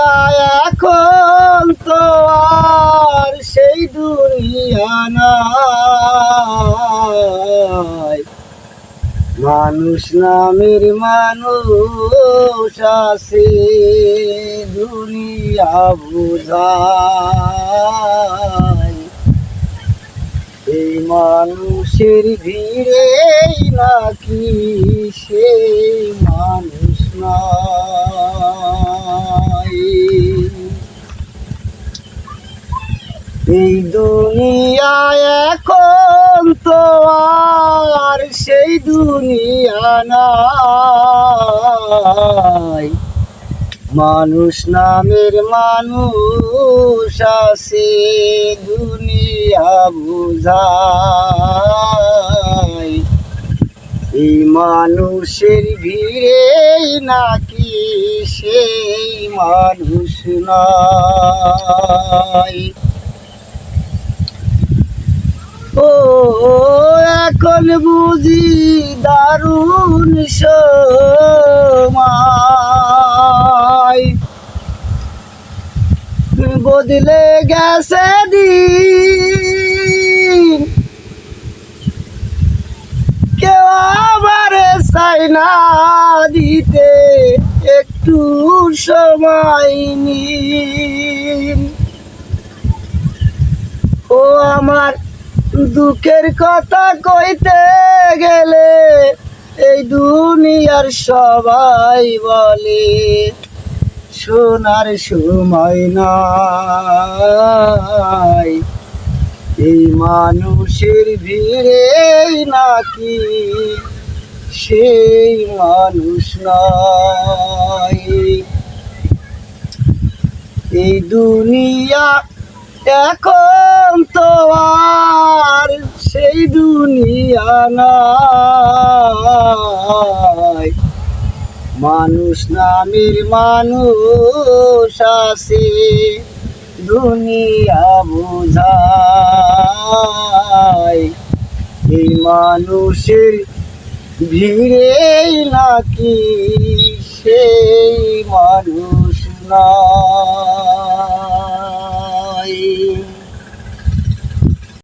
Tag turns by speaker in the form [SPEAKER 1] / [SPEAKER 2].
[SPEAKER 1] দুনিয়া এখন তো আর সেই দুনিয়া নাই। মানুষ নামের মানুষ আছে, দুনিয়া বুঝায়। এই মানুষের ভিড়েই নাকি সেই এই দুনিয়া এখন তো আর সেই দুনিয়া নাই। মানুষ নামের মানুষ আছে, দুনিয়া বুঝায় এই মানুষের ভিড়ে নাকি সেই মানুষ নাই। ও এখন বুঝি দারুণ সময়। বদলে গেছে দিন। কেউ আবার চাই না দিতে, একটু সময় নিন। ও আমার দুঃখের কথা কইতে গেলে এই দুনিয়ার সবাই বলে শোনার সময় নাই। এই মানুষের ভিড়ে নাকি সেই মানুষ নয় এই দুনিয়া এখন তো আর সেই দুনিয়া নাই। মানুষ নামের মানুষ আছে, দুনিয়া বোঝায়। এই মানুষের ভিড়েই নাকি সেই মানুষ না